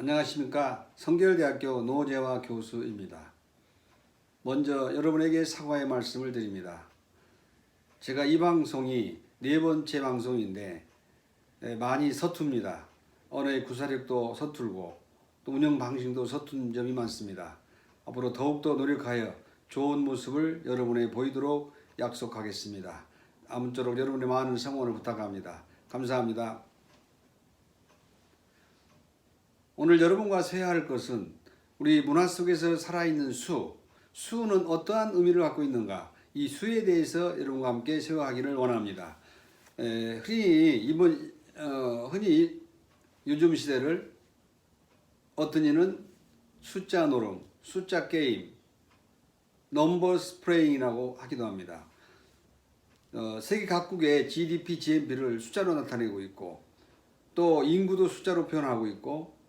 안녕하십니까 성결대학교 노재화 교수입니다. 먼저 여러분에게 사과의 말씀을 드립니다. 제가 이 방송이 네 번째 방송인데 예, 많이 서툽니다. 언어의 구사력도 서툴고 또 운영 방식도 서툰 점이 많습니다. 앞으로 더욱더 노력하여 좋은 모습을 여러분에 보이도록 약속하겠습니다. 아무쪼록 여러분의 많은 성원을 부탁합니다. 감사합니다. 오늘 여러분과 쇠할 것은 우리 문화 속에서 살아있는 수, 수는 어떠한 의미를 갖고 있는가, 이 수에 대해서 여러분과 함께 세워하기를 원합니다. 에, 흔히 이번 어, 흔히 요즘 시대를 어떤 이는 숫자 노름, 숫자 게임, 넘버 스프레잉이라고 하기도 합니다. 어, 세계 각국의 GDP, GNP를 숫자로 나타내고 있고 또 인구도 숫자로 표현하고 있고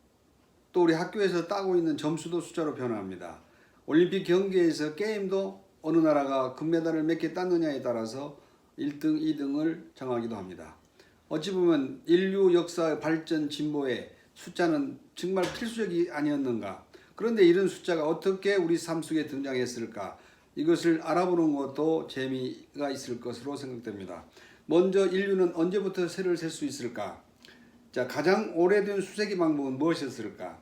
또 우리 학교에서 따고 있는 점수도 숫자로 표현합니다. 올림픽 경기에서 게임도 어느 나라가 금메달을 몇 개 땄느냐에 따라서 1등, 2등을 정하기도 합니다. 어찌 보면 인류 역사의 발전 진보에 숫자는 정말 필수적이 아니었는가. 그런데 이런 숫자가 어떻게 우리 삶 속에 등장했을까? 이것을 알아보는 것도 재미가 있을 것으로 생각됩니다. 먼저 인류는 언제부터 세를 셀 수 있을까? 자, 가장 오래된 수세기 방법은 무엇이었을까?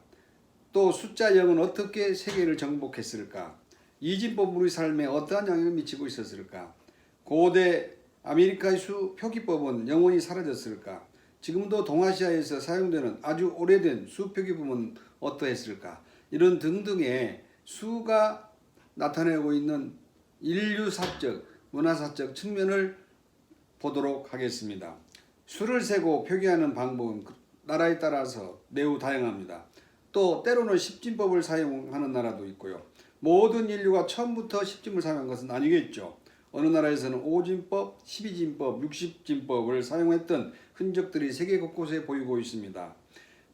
또 숫자 0은 어떻게 세계를 정복했을까? 이진법 우리 삶에 어떠한 영향을 미치고 있었을까? 고대 아메리카의 수 표기법은 영원히 사라졌을까? 지금도 동아시아에서 사용되는 아주 오래된 수 표기법은 어떠했을까? 이런 등등의 수가 나타내고 있는 인류사적, 문화사적 측면을 보도록 하겠습니다. 수를 세고 표기하는 방법은 그 나라에 따라서 매우 다양합니다. 또 때로는 십진법을 사용하는 나라도 있고요. 모든 인류가 처음부터 십진을 사용한 것은 아니겠죠. 어느 나라에서는 오진법, 십이진법, 육십진법을 사용했던 흔적들이 세계 곳곳에 보이고 있습니다.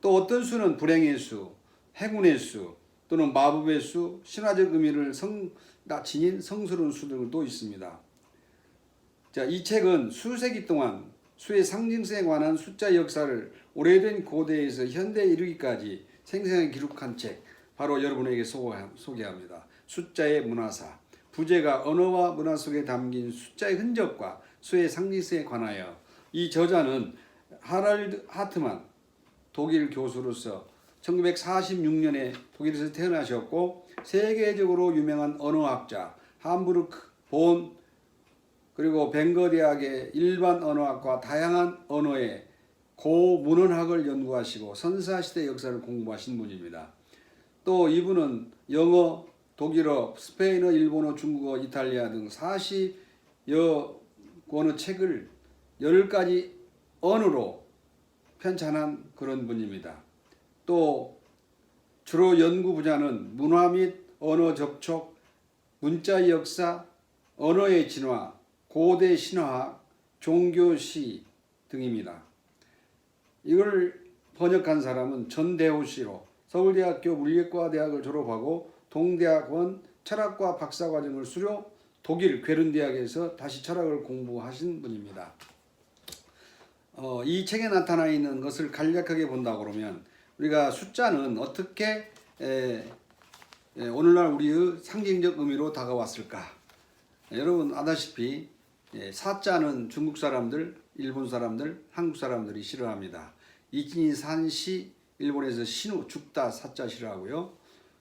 또 어떤 수는 불행의 수, 행운의 수, 또는 마법의 수, 신화적 의미를 성, 나 지닌 성스러운 수들도 있습니다. 자, 이 책은 수세기 동안 수의 상징성에 관한 숫자 역사를 오래된 고대에서 현대에 이르기까지 생생하게 기록한 책, 바로 여러분에게 소개합니다. 숫자의 문화사. 부제가 언어와 문화 속에 담긴 숫자의 흔적과 수의 상징성에 관하여 이 저자는 하랄드 하트만 독일 교수로서 1946년에 독일에서 태어나셨고 세계적으로 유명한 언어학자 함부르크 본 그리고 벵거 대학의 일반 언어학과 다양한 언어의 고문헌학을 연구하시고 선사시대 역사를 공부하신 분입니다. 또 이분은 영어, 독일어, 스페인어, 일본어, 중국어, 이탈리아 등 40여 권의 책을 10가지 언어로 편찬한 그런 분입니다. 또 주로 연구 분야는 문화 및 언어 접촉, 문자 역사, 언어의 진화, 고대 신화학, 종교시 등입니다. 이걸 번역한 사람은 전대호 씨로 서울대학교 물리과 대학을 졸업하고 동대학원 철학과 박사과정을 수료 독일 괴른 대학에서 다시 철학을 공부하신 분입니다. 어, 이 책에 나타나 있는 것을 간략하게 본다 그러면 우리가 숫자는 어떻게 에, 에, 오늘날 우리의 상징적 의미로 다가왔을까? 여러분 아다시피 예, 사자는 중국 사람들, 일본 사람들, 한국 사람들이 싫어합니다. 이진이 산시 일본에서 신우 죽다 사자 싫어하고요.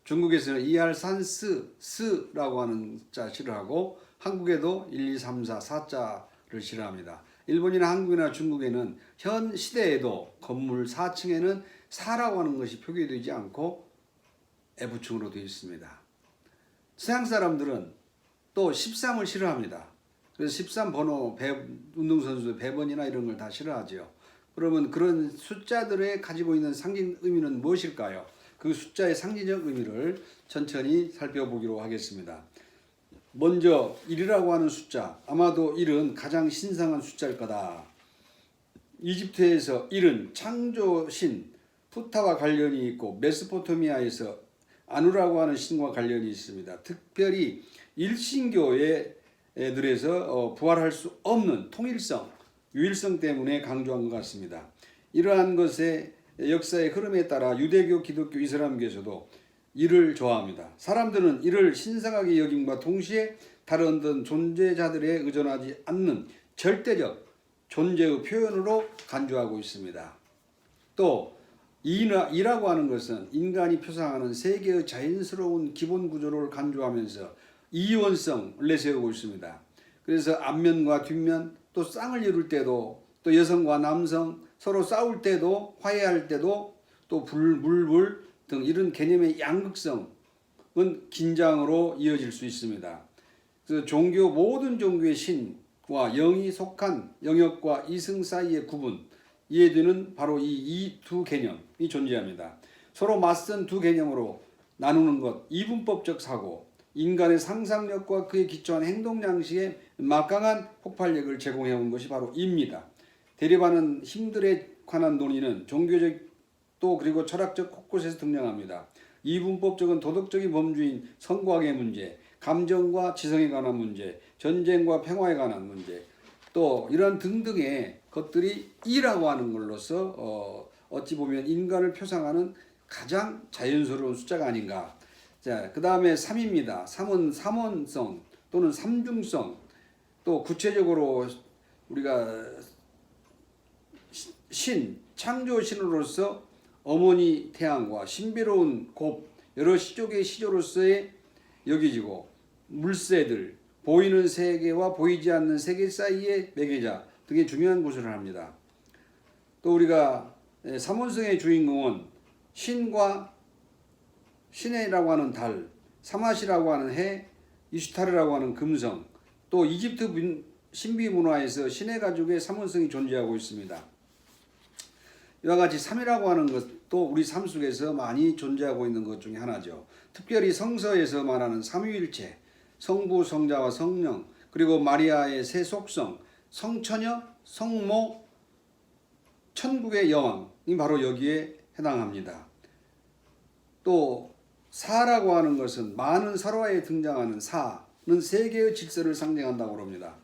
중국에서는 이알산스 스라고 하는 자 싫어하고 한국에도 1, 2, 3, 4 사자를 싫어합니다. 일본이나 한국이나 중국에는 현 시대에도 건물 4층에는 사라고 하는 것이 표기되지 않고 F층으로 되어 있습니다. 서양 사람들은 또 13을 싫어합니다. 그래서 13 번호 배, 운동선수 배번이나 이런 걸 다 싫어하죠. 그러면 그런 숫자들의 가지고 있는 상징 의미는 무엇일까요? 그 숫자의 상징적 의미를 천천히 살펴보기로 하겠습니다. 먼저 1이라고 하는 숫자, 아마도 1은 가장 신성한 숫자일 거다. 이집트에서 1은 창조신 푸타와 관련이 있고 메소포타미아에서 아누라고 하는 신과 관련이 있습니다. 특별히 일신교의 애 들에서 어, 부활할 수 없는 통일성, 유일성 때문에 강조한 것 같습니다. 이러한 것에 역사의 흐름에 따라 유대교, 기독교, 이슬람교에서도 이를 좋아합니다. 사람들은 이를 신성하게 여김과 동시에 다른 어떤 존재자들에 의존하지 않는 절대적 존재의 표현으로 간주하고 있습니다. 또 이나, 이라고 하는 것은 인간이 표상하는 세계의 자연스러운 기본 구조를 간주하면서 이원성을 내세우고 있습니다. 그래서 앞면과 뒷면 또 쌍을 이룰 때도 또 여성과 남성 서로 싸울 때도 화해할 때도 또 불, 물, 불 등 이런 개념의 양극성은 긴장으로 이어질 수 있습니다. 그래서 종교 모든 종교의 신과 영이 속한 영역과 이승 사이의 구분 이해되는 바로 이 두 개념이 존재합니다. 서로 맞선 두 개념으로 나누는 것 이분법적 사고 인간의 상상력과 그에 기초한 행동 양식에 막강한 폭발력을 제공해 온 것이 바로 입니다. 대립하는 힘들에 관한 논의는 종교적 또 그리고 철학적 곳곳에서 등장합니다. 이분법적은 도덕적인 범주인 성과학의 문제, 감정과 지성에 관한 문제, 전쟁과 평화에 관한 문제, 또 이런 등등의 것들이 이라고 하는 걸로서 어, 어찌 보면 인간을 표상하는 가장 자연스러운 숫자가 아닌가. 자, 그 다음에 3입니다. 3은 삼원성 또는 삼중성, 또 구체적으로 우리가 신, 창조신으로서 어머니 태양과 신비로운 곱, 여러 시족의 시조로서의 여기지고 물새들, 보이는 세계와 보이지 않는 세계 사이의 매개자 등의 중요한 구슬을 합니다. 또 우리가 삼원성의 주인공은 신과 신해라고 하는 달, 사마시라고 하는 해, 이슈타르라고 하는 금성, 또 이집트 신비 문화에서 신의 가족의 삼원성이 존재하고 있습니다. 이와 같이 삼이라고 하는 것도 우리 삶 속에서 많이 존재하고 있는 것 중에 하나죠. 특별히 성서에서 말하는 삼위일체, 성부, 성자와 성령, 그리고 마리아의 세 속성, 성처녀, 성모, 천국의 여왕이 바로 여기에 해당합니다. 또 사라고 하는 것은 많은 설화에 등장하는 사는 세계의 질서를 상징한다고 합니다.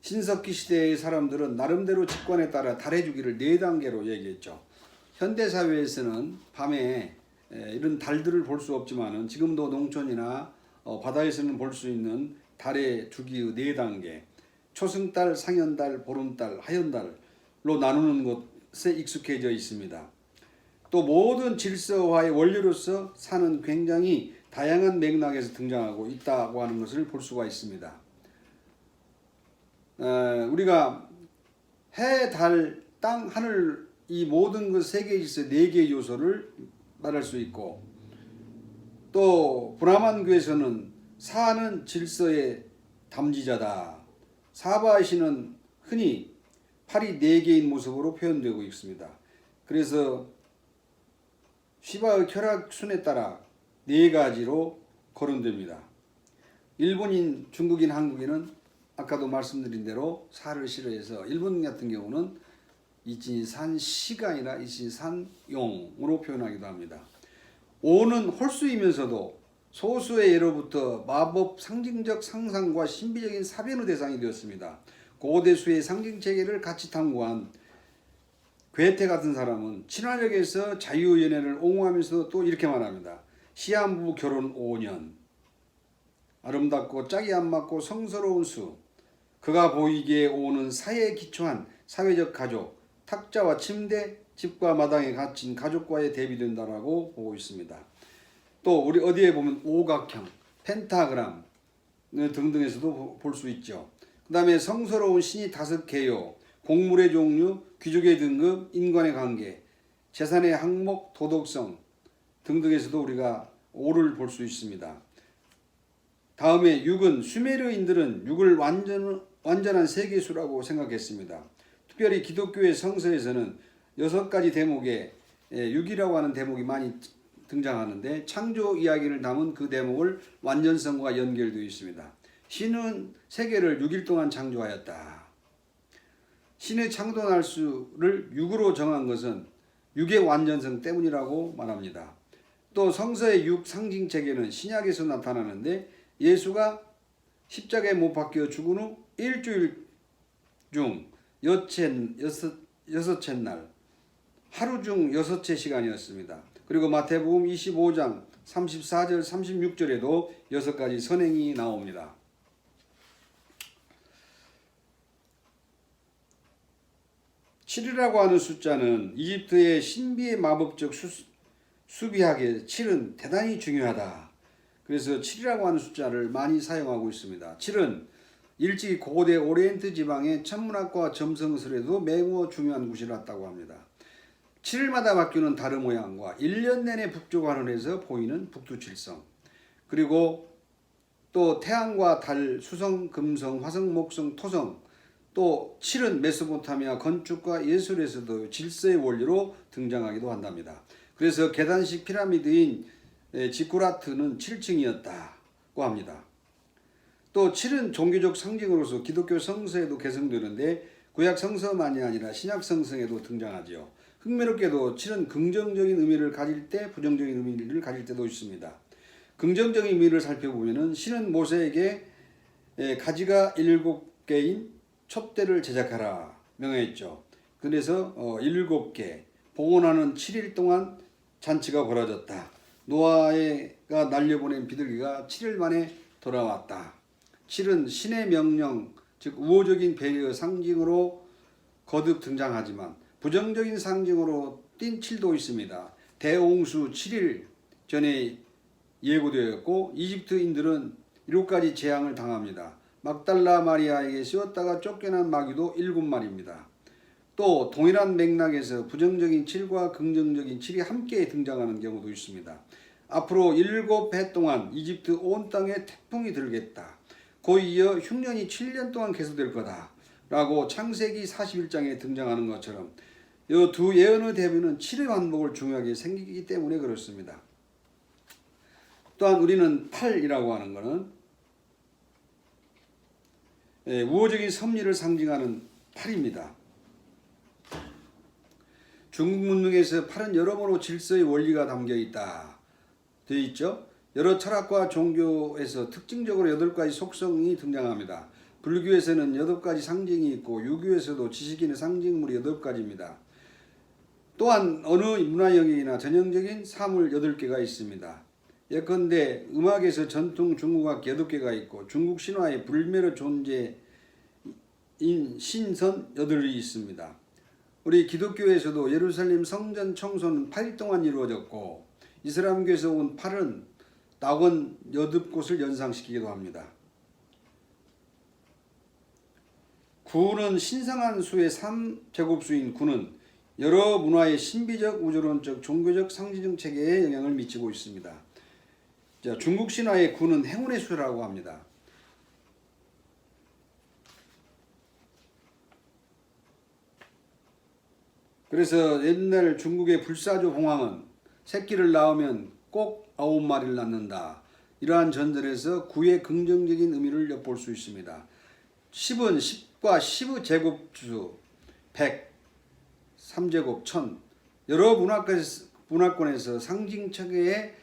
신석기 시대의 사람들은 나름대로 직관에 따라 달의 주기를 네 단계로 얘기했죠. 현대 사회에서는 밤에 이런 달들을 볼 수 없지만은 지금도 농촌이나 어, 바다에서는 볼 수 있는 달의 주기의 네 단계, 초승달, 상현달, 보름달, 하현달로 나누는 것에 익숙해져 있습니다. 또 모든 질서화의 원리로서 산은 굉장히 다양한 맥락에서 등장하고 있다고 하는 것을 볼 수가 있습니다. 어, 우리가 해, 달, 땅, 하늘 이 모든 그 세계 질서 네 개의 요소를 말할 수 있고 또 브라만교에서는 사는 질서의 담지자다. 사바시는 흔히 팔이 네 개인 모습으로 표현되고 있습니다. 그래서 시바의 쾌락 순에 따라 네 가지로 거론됩니다. 일본인, 중국인, 한국인은 아까도 말씀드린 대로 사를 싫어해서 일본 같은 경우는 이진산 시가 아니라 이진산 용으로 표현하기도 합니다. 오는 홀수이면서도 소수의 예로부터 마법 상징적 상상과 신비적인 사변의 대상이 되었습니다. 고대수의 상징 체계를 같이 탐구한 괴테 같은 사람은 친화력에서 자유연애를 옹호하면서 또 이렇게 말합니다. 시한부 결혼 5년 아름답고 짝이 안 맞고 성스러운 수 그가 보이기에 오는 사회에 기초한 사회적 가족, 탁자와 침대, 집과 마당에 갇힌 가족과의 대비된다라고 보고 있습니다. 또 우리 어디에 보면 오각형, 펜타그램 등등에서도 볼 수 있죠. 그 다음에 성스러운 신이 다섯 개요, 곡물의 종류, 귀족의 등급, 인간의 관계, 재산의 항목, 도덕성 등등에서도 우리가 오를 볼 수 있습니다. 다음에 6은 수메르인들은 6을 완전 완전한 세계수라고 생각했습니다. 특별히 기독교의 성서에서는 여섯 가지 대목에 6이라고 예, 하는 대목이 많이 등장하는데 창조 이야기를 담은 그 대목을 완전성과 연결되어 있습니다. 신은 세계를 6일 동안 창조하였다. 신의 창조 날 수를 6으로 정한 것은 6의 완전성 때문이라고 말합니다. 또 성서의 6 상징 체계는 신약에서 나타나는데 예수가 십자가에 못 박혀 죽은 후 일주일 중 여째, 여섯, 여섯째 날 하루 중 여섯째 시간이었습니다. 그리고 마태복음 25장 34절 36절에도 여섯 가지 선행이 나옵니다. 칠이라고 하는 숫자는 이집트의 신비의 마법적 수, 수비학에 7은 대단히 중요하다. 그래서 7이라고 하는 숫자를 많이 사용하고 있습니다. 7은 일찍 고대 오리엔트 지방의 천문학과 점성술에도 매우 중요한 곳이었다고 합니다. 7일마다 바뀌는 달의 모양과 1년 내내 북쪽 하늘에서 보이는 북두칠성 그리고 또 태양과 달, 수성, 금성, 화성, 목성, 토성 또 7은 메소포타미아 건축과 예술에서도 질서의 원리로 등장하기도 한답니다. 그래서 계단식 피라미드인 에, 지쿠라트는 7층이었다고 합니다. 또 7은 종교적 상징으로서 기독교 성서에도 개성되는데 구약 성서만이 아니라 신약 성서에도 등장하지요. 흥미롭게도 7은 긍정적인 의미를 가질 때 부정적인 의미를 가질 때도 있습니다. 긍정적인 의미를 살펴보면은 신은 모세에게 에, 가지가 일곱 개인 촛대를 제작하라 명했죠. 그래서 어, 일곱 개 봉헌하는 7일 동안 잔치가 벌어졌다. 노아가 날려보낸 비둘기가 7일 만에 돌아왔다. 7은 신의 명령, 즉 우호적인 배려의 상징으로 거듭 등장하지만 부정적인 상징으로 띈 7도 있습니다. 대홍수 7일 전에 예고되었고 이집트인들은 7가지 재앙을 당합니다. 막달라 마리아에게 씌웠다가 쫓겨난 마귀도 7마리입니다. 또 동일한 맥락에서 부정적인 7과 긍정적인 7이 함께 등장하는 경우도 있습니다. 앞으로 7해 동안 이집트 온 땅에 태풍이 들겠다. 고 이어 흉년이 7년 동안 계속될 거다. 라고 창세기 41장에 등장하는 것처럼 이 두 예언의 대비는 7의 반복을 중요하게 생기기 때문에 그렇습니다. 또한 우리는 8이라고 하는 것은 예, 우호적인 섭리를 상징하는 팔입니다. 중국 문명에서 팔은 여러모로 질서의 원리가 담겨 있다. 되어 있죠. 여러 철학과 종교에서 특징적으로 여덟 가지 속성이 등장합니다. 불교에서는 여덟 가지 상징이 있고 유교에서도 지식인의 상징물이 여덟 가지입니다. 또한 어느 문화 영역이나 전형적인 사물 여덟 개가 있습니다. 예컨대 음악에서 전통 중국악 여덟 개가 있고 중국 신화의 불멸의 존재인 신선 여덟이 있습니다. 우리 기독교에서도 예루살렘 성전 청소는 8일 동안 이루어졌고 이슬람교에서 온 8은 낙원 여덟 곳을 연상시키기도 합니다. 9는 신성한 수의 3제곱수인 9는 여러 문화의 신비적, 우주론적, 종교적, 상징적 체계에 영향을 미치고 있습니다. 자, 중국 신화의 9는 행운의 수라고 합니다. 그래서 옛날 중국의 불사조 봉황은 새끼를 낳으면 꼭 아홉 마리를 낳는다. 이러한 전설에서 구의 긍정적인 의미를 엿볼 수 있습니다. 10은 10과 10의 제곱수 100, 3제곱 1000 여러 문화권에서, 상징 체계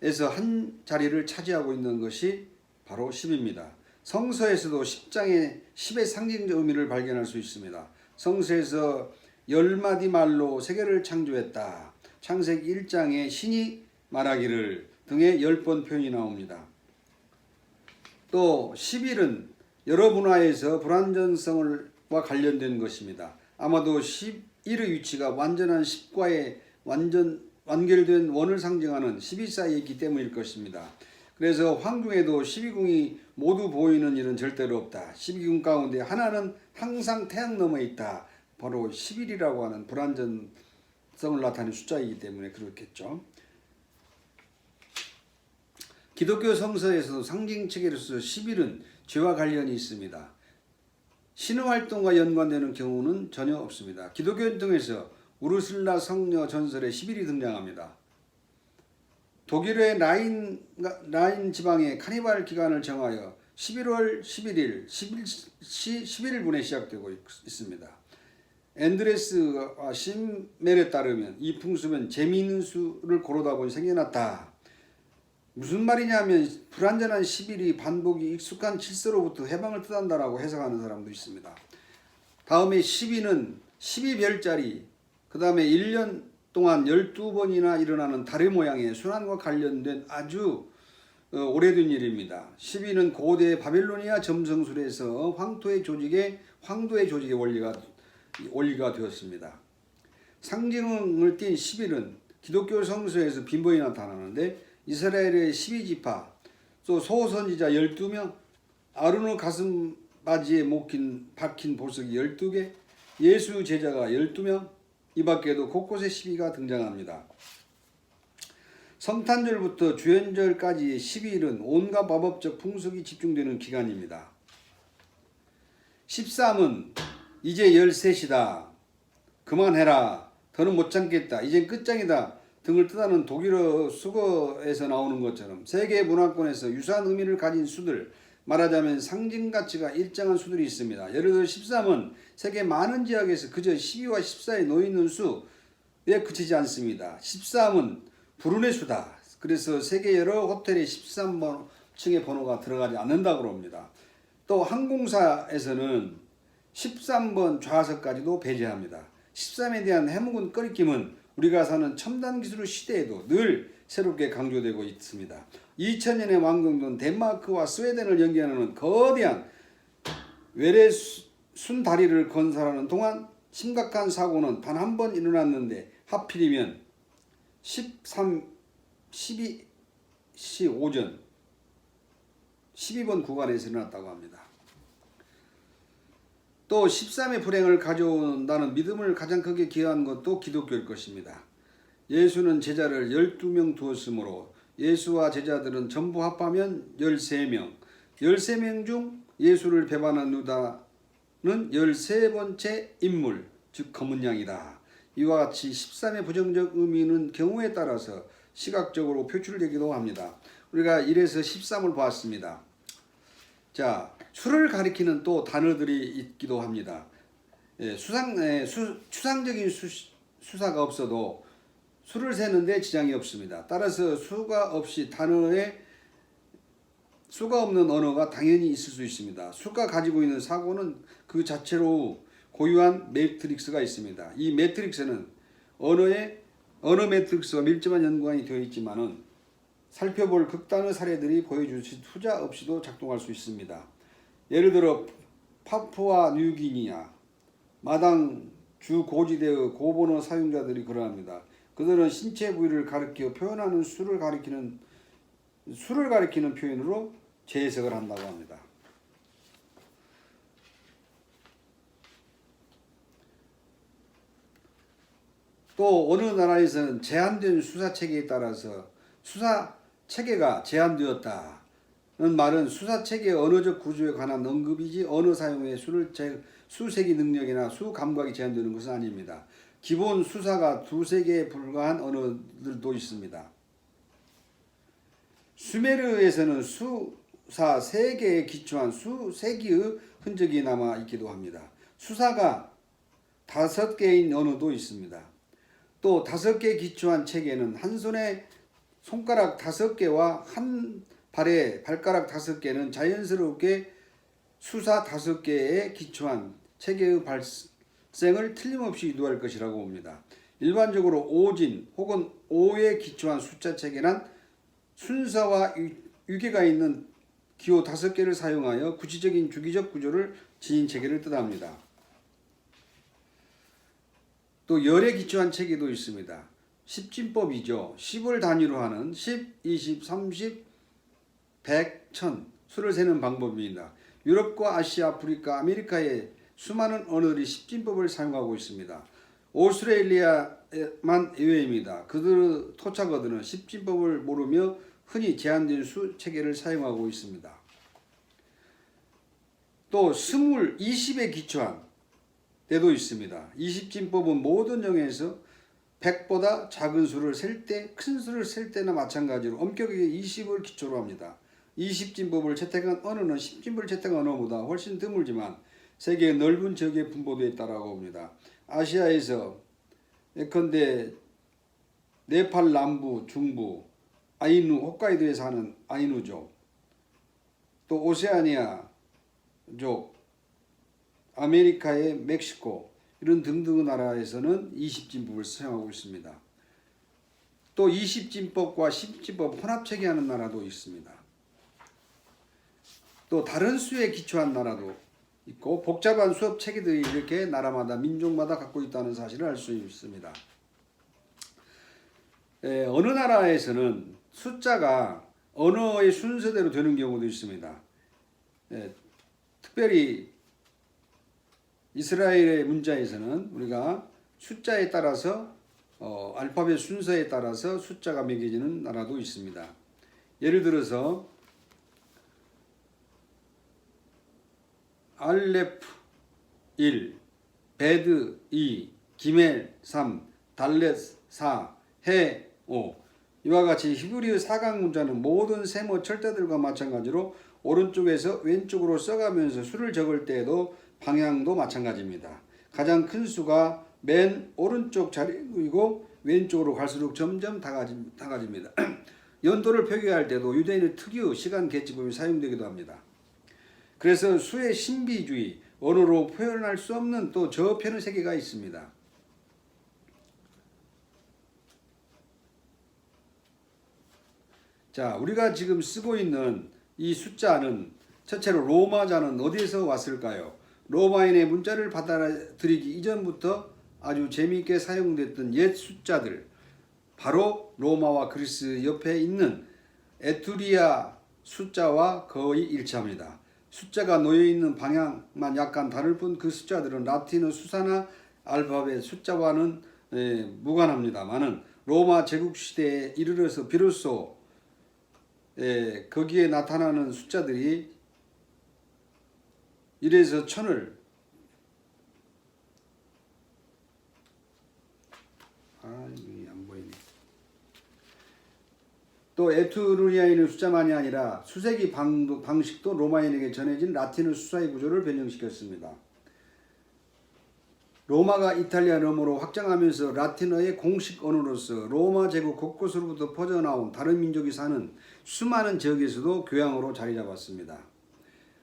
에서 한 자리를 차지하고 있는 것이 바로 10입니다. 성서에서도 10장에 10의 상징적 의미를 발견할 수 있습니다. 성서에서 열 마디 말로 세계를 창조했다. 창세기 1장에 신이 말하기를 등의 열 번 표현이 나옵니다. 또 10일은 여러 문화에서 불완전성과 관련된 것입니다. 아마도 11의 위치가 완전한 10과의 완전 완결된 원을 상징하는 12 사이에 있기 때문일 것입니다. 그래서 황궁에도 12궁이 모두 보이는 일은 절대로 없다. 12궁 가운데 하나는 항상 태양 너머에 있다. 바로 11이라고 하는 불완전성을 나타내는 숫자이기 때문에 그렇겠죠. 기독교 성서에서도 상징 체계로서 10일은 죄와 관련이 있습니다. 신의 활동과 연관되는 경우는 전혀 없습니다. 기독교 등에서 우르슬라 성녀 전설에 10일이 등장합니다. 독일의 라인, 라인 지방의 카니발 기간을 정하여 11월 11일 11시 11분에 시작되고 있 습니다. 앤드레스와 신멜에 따르면 이 풍습은 재미있는 수를 고르다 보니 생겨났다. 무슨 말이냐면 불완전한 10일이 반복이 익숙한 질서로부터 해방을 뜻한다라고 해석하는 사람도 있습니다. 다음에 12는 12별짜리 그 다음에 1년 동안 12번이나 일어나는 달의 모양의 순환과 관련된 아주 어, 오래된 일입니다. 10위는 고대 바빌로니아 점성술에서 황토의 조직의 황도의 조직의 원리가 원리가 되었습니다. 상징을 띤 10일은 기독교 성서에서 빈번히 나타나는데 이스라엘의 12지파 또 소선지자 12명 아론의 가슴 바지에 목힌 박힌 보석이 12개 예수 제자가 12명 이 밖에도 곳곳에 시비가 등장합니다. 성탄절부터 주연절까지의 12일은 온갖 마법적 풍속이 집중되는 기간입니다. 13은 이제 13시다. 그만해라. 더는 못 참겠다. 이젠 끝장이다. 등을 뜻하는 독일어 수거에서 나오는 것처럼 세계 문화권에서 유사한 의미를 가진 수들 말하자면 상징 가치가 일정한 수들이 있습니다. 예를 들어 13은 세계 많은 지역에서 그저 12와 14에 놓이는 수에 그치지 않습니다. 13은 불운의 수다. 그래서 세계 여러 호텔에 13번 층의 번호가 들어가지 않는다고 합니다. 또 항공사에서는 13번 좌석까지도 배제합니다. 13에 대한 해묵은 꺼리낌은 우리가 사는 첨단 기술 시대에도 늘 새롭게 강조되고 있습니다. 2000년에 완공된 덴마크와 스웨덴을 연결하는 거대한 외래 수- 순다리를 건설하는 동안 심각한 사고는 단 한 번 일어났는데 하필이면 13, 12시 오전 12번 구간에서 일어났다고 합니다. 또 13의 불행을 가져온다는 믿음을 가장 크게 기여한 것도 기독교일 것입니다. 예수는 제자를 12명 두었으므로 예수와 제자들은 전부 합하면 13명. 13명 중 예수를 배반한 유다는 13번째 인물, 즉 검은 양이다. 이와 같이 13의 부정적 의미는 경우에 따라서 시각적으로 표출되기도 합니다. 우리가 1에서 13을 보았습니다. 자, 수를 가리키는 또 단어들이 있기도 합니다. 예, 수상, 예, 수, 추상적인 수, 수사가 없어도 수를 세는데 지장이 없습니다. 따라서 수가 없이 단어에 수가 없는 언어가 당연히 있을 수 있습니다. 수가 가지고 있는 사고는 그 자체로 고유한 매트릭스가 있습니다. 이 매트릭스는 언어의 언어 매트릭스와 밀접한 연관이 되어 있지만은 살펴볼 극단의 사례들이 보여주신 투자 없이도 작동할 수 있습니다. 예를 들어 파푸아 뉴기니아 마당 주 고지대의 고번호 사용자들이 그러합니다. 그들은 신체 부위를 가리켜 표현하는 수를 가리키는 수를 가리키는 표현으로 재해석을 한다고 합니다. 또 어느 나라에서는 제한된 수사 체계에 따라서 수사 체계가 제한되었다는 말은 수사 체계의 언어적 구조에 관한 언급이지 언어 사용의 수를 제, 수세기 능력이나 수 감각이 제한되는 것은 아닙니다. 기본 수사가 두세 개에 불과한 언어들도 있습니다. 수메르에서는 수사 세 개에 기초한 수세기의 흔적이 남아 있기도 합니다. 수사가 다섯 개인 언어도 있습니다. 또 다섯 개 기초한 체계는 한 손에 손가락 다섯 개와 한 발에 발가락 다섯 개는 자연스럽게 수사 다섯 개에 기초한 체계의 발 생을 틀림없이 유도할 것이라고 봅니다. 일반적으로 오진 혹은 오에 기초한 숫자 체계는 순서와 유- 유계가 있는 기호 다섯 개를 사용하여 구체적인 주기적 구조를 지닌 체계를 뜻합니다. 또 열에 기초한 체계도 있습니다. 십진법이죠. 10을 단위로 하는 10, 20, 30, 100, 1000 수를 세는 방법입니다. 유럽과 아시아, 아프리카, 아메리카의 수많은 언어들이 십진법을 사용하고 있습니다. 오스트레일리아만 예외입니다. 그들의 토착어들은 십진법을 모르며 흔히 제한된 수 체계를 사용하고 있습니다. 또 스물, 20에 기초한 때도 있습니다. 20진법은 모든 영에서 100보다 작은 수를 셀 때, 큰 수를 셀 때나 마찬가지로 엄격하게 20을 기초로 합니다. 20진법을 채택한 언어는 10진법을 채택한 언어보다 훨씬 드물지만 세계의 넓은 지역에 분포되어 있다고 봅니다. 아시아에서 예컨대 네팔 남부, 중부, 아이누, 홋카이도에 사는 아이누족, 또 오세아니아족, 아메리카의 멕시코, 이런 등등의 나라에서는 20진법을 사용하고 있습니다. 또 20진법과 10진법 혼합 체계하는 나라도 있습니다. 또 다른 수에 기초한 나라도 있고 복잡한 수업 체계들이 이렇게 나라마다 민족마다 갖고 있다는 사실을 알 수 있습니다. 에, 어느 나라에서는 숫자가 언어의 순서대로 되는 경우도 있습니다. 에, 특별히 이스라엘의 문자에서는 우리가 숫자에 따라서 어, 알파벳 순서에 따라서 숫자가 매겨지는 나라도 있습니다. 예를 들어서 알레프 1, 베드 2, 기멜 3, 달렛 4, 해 5. 이와 같이 히브리의 사강 문자는 모든 세모 철자들과 마찬가지로 오른쪽에서 왼쪽으로 써가면서 수를 적을 때에도 방향도 마찬가지입니다. 가장 큰 수가 맨 오른쪽 자리이고 왼쪽으로 갈수록 점점 다가집니다. 연도를 표기할 때도 유대인의 특유 시간 계치법이 사용되기도 합니다. 그래서 수의 신비주의, 언어로 표현할 수 없는 또 저편의 세계가 있습니다. 자, 우리가 지금 쓰고 있는 이 숫자는 첫째로 로마자는 어디에서 왔을까요? 로마인의 문자를 받아들이기 이전부터 아주 재미있게 사용됐던 옛 숫자들, 바로 로마와 그리스 옆에 있는 에투리아 숫자와 거의 일치합니다. 숫자가 놓여 있는 방향만 약간 다를 뿐 그 숫자들은 라틴어 수사나 알파벳 숫자와는 에, 무관합니다만은 로마 제국 시대에 이르러서 비로소 에, 거기에 나타나는 숫자들이 1에서 천을 아 이게 안 보이네. 또 에투르리아인의 숫자만이 아니라 수세기 방도, 방식도 로마인에게 전해진 라틴어 수사의 구조를 변형시켰습니다. 로마가 이탈리아 롬으로 확장하면서 라틴어의 공식 언어로서 로마 제국 곳곳으로부터 퍼져나온 다른 민족이 사는 수많은 지역에서도 교양으로 자리 잡았습니다.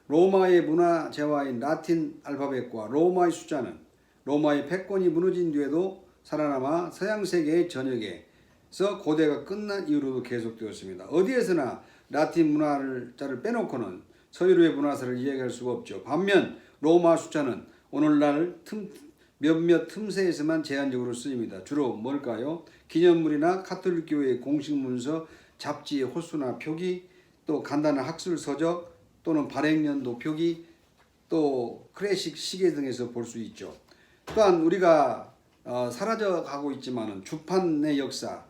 로마의 문화 재화인 라틴 알파벳과 로마의 숫자는 로마의 패권이 무너진 뒤에도 살아남아 서양 세계의 전역에 서 고대가 끝난 이후로도 계속되었습니다. 어디에서나 라틴 문화를 자를 빼놓고는 서유로의 문화사를 이야기할 수가 없죠. 반면 로마 숫자는 오늘날 틈, 몇몇 틈새에서만 제한적으로 쓰입니다. 주로 뭘까요? 기념물이나 카톨릭 교회의 공식 문서, 잡지, 호수나 표기, 또 간단한 학술 서적 또는 발행년도 표기, 또 클래식 시계 등에서 볼 수 있죠. 또한 우리가 어, 사라져 가고 있지만은 주판의 역사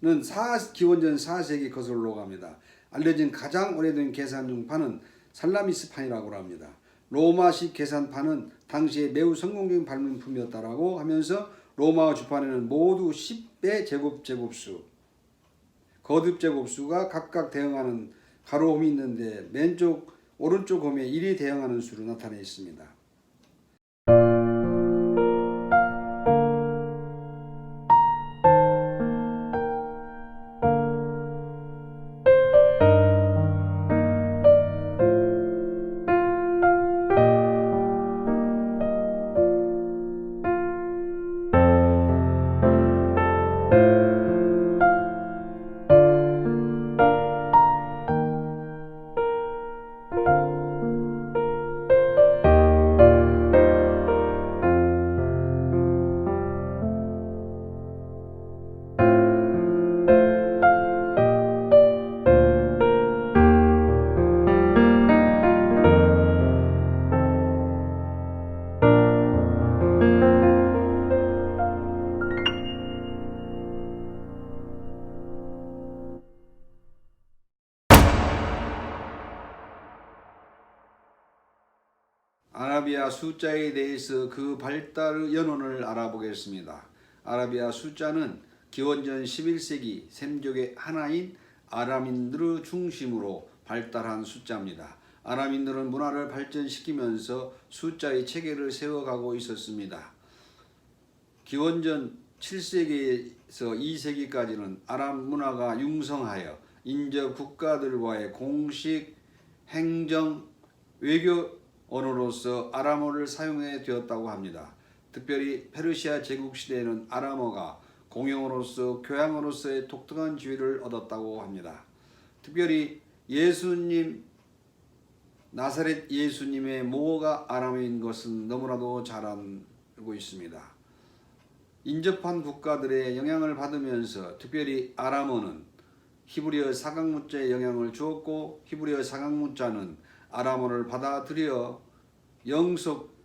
는 4, 기원전 4세기 거슬러 갑니다. 알려진 가장 오래된 계산중판은 살라미스판이라고 합니다. 로마식 계산판은 당시에 매우 성공적인 발명품이었다라고 하면서 로마 주판에는 모두 10의 제곱 제곱수, 거듭 제곱수가 각각 대응하는 가로홈이 있는데 왼쪽 오른쪽 홈에 1이 대응하는 수로 나타내 있습니다. 숫자에 대해서 그 발달의 연원을 알아보겠습니다. 아라비아 숫자는 기원전 11세기 샘족의 하나인 아람인들의 중심으로 발달한 숫자입니다. 아람인들은 문화를 발전시키면서 숫자의 체계를 세워가고 있었습니다. 기원전 7세기에서 2세기까지는 아람 문화가 융성하여 인접 국가들과의 공식 행정 외교 언어로서 아람어를 사용해 되었다고 합니다. 특별히 페르시아 제국 시대에는 아람어가 공용어로서 교양어로서의 독특한 지위를 얻었다고 합니다. 특별히 예수님 나사렛 예수님의 모어가 아람어인 것은 너무나도 잘 알고 있습니다. 인접한 국가들의 영향을 받으면서 특별히 아람어는 히브리어 사강문자의 영향을 주었고 히브리어 사강문자는 아람어를 받아들여 영속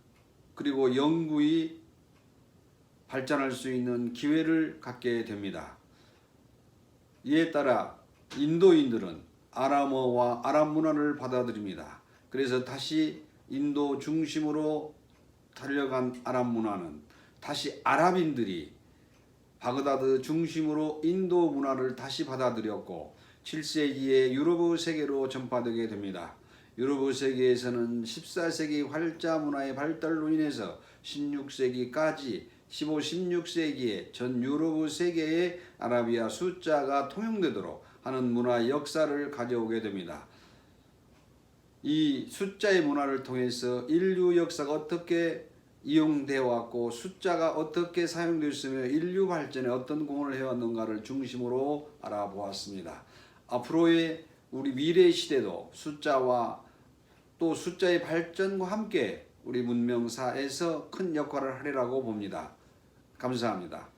그리고 영구히 발전할 수 있는 기회를 갖게 됩니다. 이에 따라 인도인들은 아람어와 아람 문화를 받아들입니다. 그래서 다시 인도 중심으로 달려간 아랍 문화는 다시 아랍인들이 바그다드 중심으로 인도 문화를 다시 받아들였고 7세기에 유럽 세계로 전파되게 됩니다. 유럽 세계에서는 14세기 활자 문화의 발달로 인해서 16세기까지 15, 16세기에 전 유럽 세계의 아라비아 숫자가 통용되도록 하는 문화 역사를 가져오게 됩니다. 이 숫자의 문화를 통해서 인류 역사가 어떻게 이용되어 왔고 숫자가 어떻게 사용되었으며 인류 발전에 어떤 공헌을 해왔는가를 중심으로 알아보았습니다. 앞으로의 우리 미래 시대도 숫자와 또 숫자의 발전과 함께 우리 문명사에서 큰 역할을 하리라고 봅니다. 감사합니다.